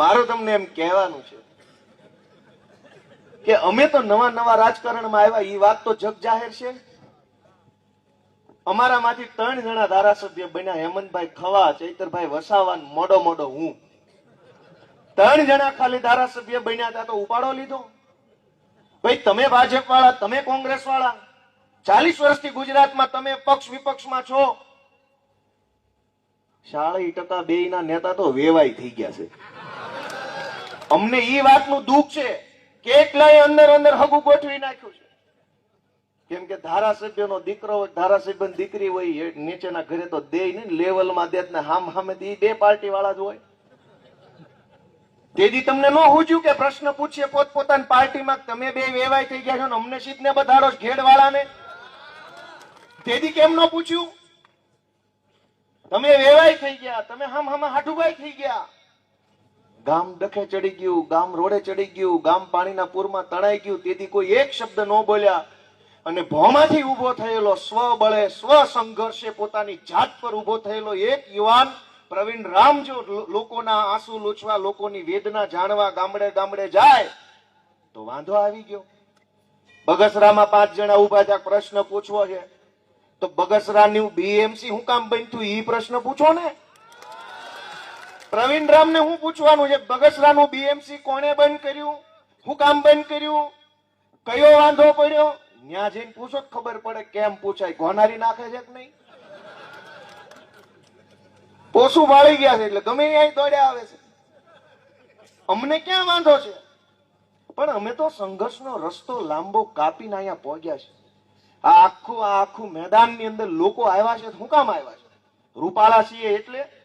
મારું તમને એમ કહેવાનું છે કે અમે તો નવા નવા રાજકારણમાં આવ્યા એ વાત તો જગ જાહેર છે. અમારામાંથી ત્રણ જણા ધારાસભ્ય બન્યા, હેમંતભાઈ ખવા, ચૈતરભાઈ વસાવા મોડો મોડો હું. ત્રણ જણા ખાલી ધારાસભ્ય બન્યા હતા તો ઉપાડો લીધો. ભાઈ, તમે ભાજપ વાળા તમે કોંગ્રેસ વાળા ચાલીસ વર્ષથી ગુજરાતમાં તમે પક્ષ વિપક્ષમાં છો. સાડી ટકા બે ના નેતા તો વેવાય થઈ ગયા છે. અમને ઈ વાતનું દુઃખ છે કે એકલાય અંદર અંદર હગું ગોઠવી નાખ્યું છે. કેમ કે ધારાસભ્યનો દીકરો હોય, ધારાસભ્યની દીકરી હોય, એ નીચેના ઘરે તો દે ને લેવલમાં દે ને હામ હામે ઈ બે પાર્ટી વાળા જ હોય. તેથી તમને ન હોજ્યું કે પ્રશ્ન પૂછીએ પોતપોતાની પાર્ટીમાં કે તમે બે વેવાય થઈ ગયા છો ને અમને સીધને બધાડો છો ઘેડ વાળાને તેથી કેમ ન પૂછ્યું? તમે વેવાય થઈ ગયા, તમે હમ હમ હાઠુભાઈ થઈ ગયા. ગામ ડખે ચડી ગયું, ગામ રોડે ચડી ગયું, ગામ પાણીના પૂરમાં તણાઈ ગયું, તેથી કોઈ એક શબ્દ ન બોલ્યા. અને ભોમાંથી ઊભો થયેલો સ્વબળે સ્વ સંઘર્ષે પોતાની જાત પર ઊભો થયેલો એક યુવાન, પ્રવીણ રામ, જો લોકોના આંસુ લૂછવા, લોકોની વેદના જાણવા ગામડે ગામડે જાય, તો વાંધો આવી ગયો. બગસરામાં પાંચ જણા ઊભા થયા, પ્રશ્ન પૂછવો છે. તો બગસરાની બીએમસી હું કામ બન્યું એ પ્રશ્ન પૂછો ને. પ્રવીણ રામને હું પૂછવાનું છે, બગસરાનું બીએમસી કોણે બંધ કર્યું? હું કામ બંધ કર્યું? કયો વાંધો પડ્યો? ત્યાં જઈને પૂછો ખબર પડે કેમ પૂછાય. ગોનારી નાખે છે કે નહીં? પોસું વાળી ગયા છે એટલે ગમે ત્યાં દોડ્યા આવે છે. અમને ક્યાં વાંધો છે? પણ અમે તો સંઘર્ષનો રસ્તો લાંબો કાપીને અહીંયા પહોંચ્યા છે આ આખું આ આખું મેદાનની અંદર લોકો આવ્યા છે શું કામ આવ્યા છે? રૂપાળા છીએ એટલે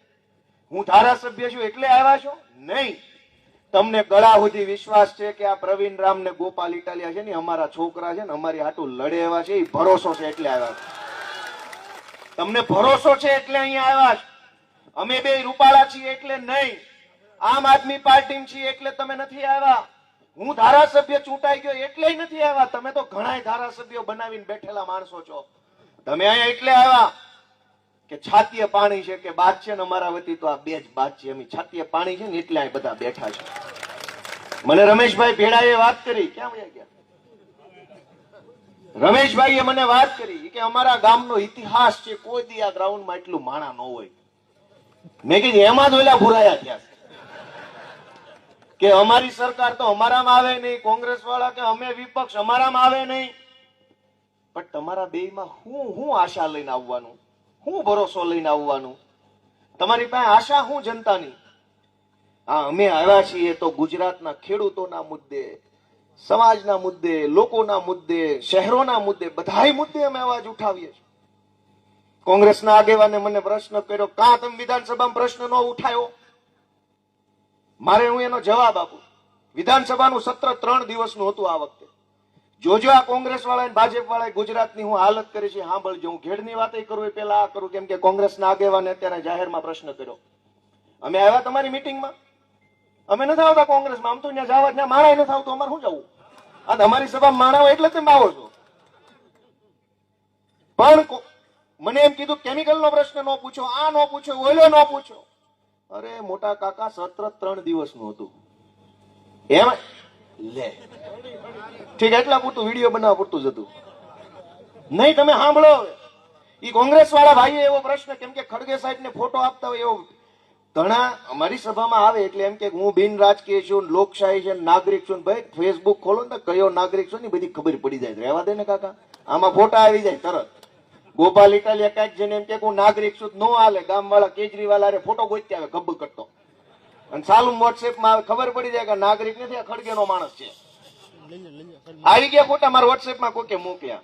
હું ધારાસભ્ય છું એટલે આવ્યા છો? નહીં. તમને ગળા સુધી વિશ્વાસ છે કે આ પ્રવીણ રામ ને ગોપાલ ઇટાલિયા છે ને અમારા છોકરા છે ને અમારી હાટું લડે એવા છે એ ભરોસો છે એટલે આવ્યા છે. તમને ભરોસો છે એટલે અહીંયા આવ્યા છે. અમે બે રૂપાળા છીએ એટલે નહીં. આમ આદમી પાર્ટી છીએ એટલે તમે નથી આવ્યા. હું ધારાસભ્ય ચૂંટાઈ ગયો એટલે નથી આવ્યા. તમે તો ઘણા ધારાસભ્યો બનાવીને બેઠેલા માણસો છો. તમે અહીંયા એટલે આવ્યા. કે છાતીએ પાણી છે કે બાદ છે ને અમારા વતી તો આ બે જ બાદ છે. એમ છાતીએ પાણી છે ને એટલે આ બધા બેઠા છે. મને રમેશભાઈ ભેડાએ વાત કરી. ક્યાં વયા ગયા? રમેશભાઈએ મને વાત કરી કે અમારા ગામનો ઇતિહાસ છે, કોઈ દી આ ગ્રાઉન્ડમાં એટલું માણા ન હોય. મેં કીધું, એમાં જ ઓલા ભૂરાયા થયા કે અમારી સરકાર તો અમારામાં આવે નહીં કોંગ્રેસ વાળા કે અમે વિપક્ષ અમારામાં આવે નહીં. પણ તમારા બેયમાં હું હું આશા લઈને આવવાનું? હું ભરોસો લઈને આવવાનું? તમારી પાસે આશા હું જનતાની? હા, અમે આવ્યા છીએ તો ગુજરાતના ખેડૂતોના મુદ્દે, સમાજના મુદ્દે, લોકોના મુદ્દે, શહેરોના મુદ્દે, બધાય મુદ્દે અમે અવાજ ઉઠાવીએ છીએ. કોંગ્રેસના આગેવાને મને પ્રશ્ન કર્યો, કાં તમે વિધાનસભામાં પ્રશ્ન ન ઉઠાયો? મારે હું એનો જવાબ આપું. વિધાનસભાનું સત્ર ત્રણ દિવસનું હતું આ વખતે. જોજો આ કોંગ્રેસ વાળા ભાજપ વાળા ગુજરાતની હું હાલત કરી છે, સાંભળજો. હું ઘેડની વાત કરું એ પેલા આ કરું, કેમ કે કોંગ્રેસના આગેવાને અત્યારે જાહેરમાં પ્રશ્ન કર્યો. અમે આવ્યા તમારી મિટિંગમાં? અમે નથી આવતા કોંગ્રેસમાં. આમ તો ત્યાં જવા ત્યાં માણા નથી આવતો. અમારે શું જવું? આ તમારી સભા માણા એટલે તમે આવો છો. પણ મને એમ કીધું કેમિકલ નો પ્રશ્ન ન પૂછો, આ ન પૂછો ઓઈલો ન પૂછો. અરે, મોટા કાકા, સત્ર ત્રણ દિવસનું હતું. એમ લે. ઠીક, એટલા પૂરતું વીડિયો બનાવવા પૂરતું જ હતું. નહીં, તમે સાંભળો એ કોંગ્રેસ વાળા ભાઈએ એવો પ્રશ્ન, કેમ કે ખડગે સાહેબ ને ફોટો આપતા હોય એવો ઘણા અમારી સભામાં આવે એટલે એમ કે હું બિન રાજકીય છું, લોકશાહી છે, નાગરિક છું. ભાઈ ફેસબુક ખોલો ને કયો નાગરિક છું ને બધી ખબર પડી જાય. રહેવા દે ને કાકા. આમાં ફોટા આવી જાય, તરત. ગોપાલ ઇટાલિયા કંઈક જેને એમ કે હું નાગરિક છું નો હાલે. ગામ વાળા કેજરીવાલ ફોટો ગોતી આવે ગબ્બ કરતો અને ચાલુ વોટ્સએપમાં આવે, ખબર પડી જાય કે નાગરિક નથી આ ખડગેનો માણસ છે. આવી ગયા ફોટા મારા વોટ્સએપમાં કોકે મોકલ્યા